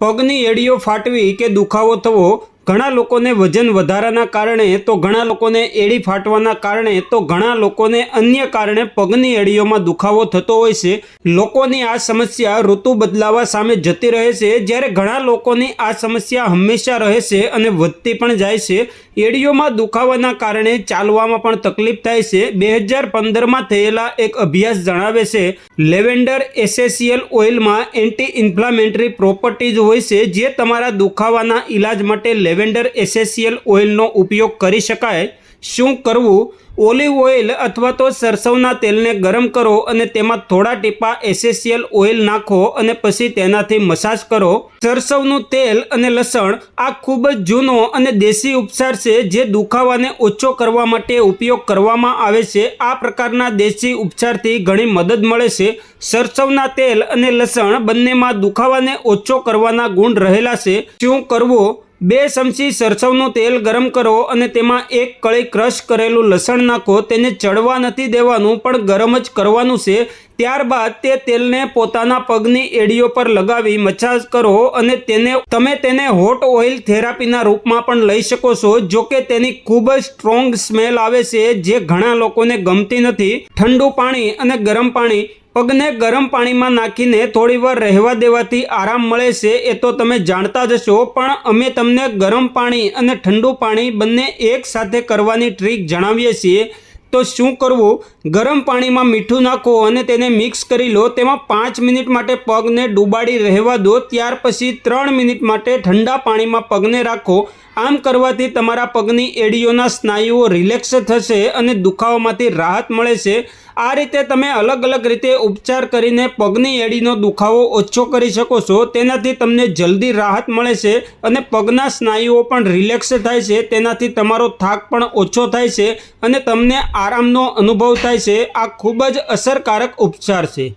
પગની એડીઓ ફાટવી કે દુખાવો થવો ઘણા લોકોને વજન વધારાના કારણે તો ઘણા લોકોને એડી ફાટવાના કારણે તો ઘણા લોકોને અન્ય કારણે પગની એડીઓમાં દુખાવો થતો હોય છે. લોકોની આ સમસ્યા ઋતુ બદલાવા સામે જતી રહે છે. જ્યારે ઘણા લોકોની આ સમસ્યા હંમેશા રહે છે અને વધતી પણ જાય છે. એડીઓમાં દુખાવાના કારણે ચાલવામાં પણ તકલીફ થાય છે. બે હજાર પંદરમાં થયેલા એક અભ્યાસ જણાવે છે. લેવેન્ડર એસેસિયલ ઓઇલમાં એન્ટી ઇન્ફ્લામેટરી પ્રોપર્ટીઝ હોય છે જે તમારા દુખાવાના ઇલાજ માટે લેવેન્ડર એસેસિયલ ઓઇલનો ઉપયોગ કરી શકાય. શું કરવું? ઓલિવ ઓઇલ અથવા તો સરસવના તેલને ગરમ કરો અને તેમાં થોડા ટીપા એસેસિયલ ઓઇલ નાખો અને પછી તેનાથી મસાજ કરો. સરસવનું તેલ અને લસણ આ ખૂબ જ જૂનો અને દેશી ઉપચાર છે જે દુખાવાને ઓછો કરવા માટે ઉપયોગ કરવામાં આવે છે. આ પ્રકારના દેશી ઉપચારથી ઘણી મદદ મળે છે. સરસવના તેલ અને લસણ બંનેમાં દુખાવાને ઓછો કરવાના ગુણ રહેલા છે. શું કરવું? બે ચમચી સરસવનું તેલ ગરમ કરો અને તેમાં એક કળી ક્રશ કરેલું લસણ નાખો. તેને ચડવા નથી દેવાનું, પણ ગરમ જ કરવાનું છે. ત્યારબાદ તે તેલને પોતાના પગની એડીઓ પર લગાવી મસાજ કરો અને તેને, તમે તેને હોટ ઓઇલ થેરાપીના રૂપમાં પણ લઈ શકો છો, જો કે તેની ખૂબ જ સ્ટ્રોંગ સ્મેલ આવે છે, જે ઘણા લોકોને ગમતી નથી. ઠંડુ પાણી અને ગરમ પાણી પગને ગરમ પાણીમાં નાખીને થોડીવાર રહેવા દેવાથી આરામ મળે છે, એ તો તમે જાણતા જ હશો. પણ અમે તમને ગરમ પાણી અને ઠંડુ પાણી બંને એક સાથે કરવાની ટ્રીક જણાવીએ છીએ. તો શું કરવું? ગરમ પાણીમાં મીઠું નાખો અને તેને મિક્સ કરી લો. તેમાં પાંચ મિનિટ માટે પગને ડૂબાડી રહેવા દો. ત્યાર પછી ત્રણ મિનિટ માટે ઠંડા પાણીમાં પગને રાખો. આમ કરવાથી તમારા પગની એડીઓના સ્નાયુઓ રિલેક્સ થશે અને દુખાવામાંથી રાહત મળે છે. આ રીતે તમે અલગ અલગ રીતે ઉપચાર કરીને પગની એડીનો દુખાવો ઓછો કરી શકો છો. તેનાથી તમને જલ્દી રાહત મળે છે અને પગના સ્નાયુઓ પણ રિલેક્સ થાય છે. તેનાથી તમારો થાક પણ ઓછો થાય છે અને તમને આરામનો અનુભવ થાય છે. આ ખૂબ જ અસરકારક ઉપચાર છે.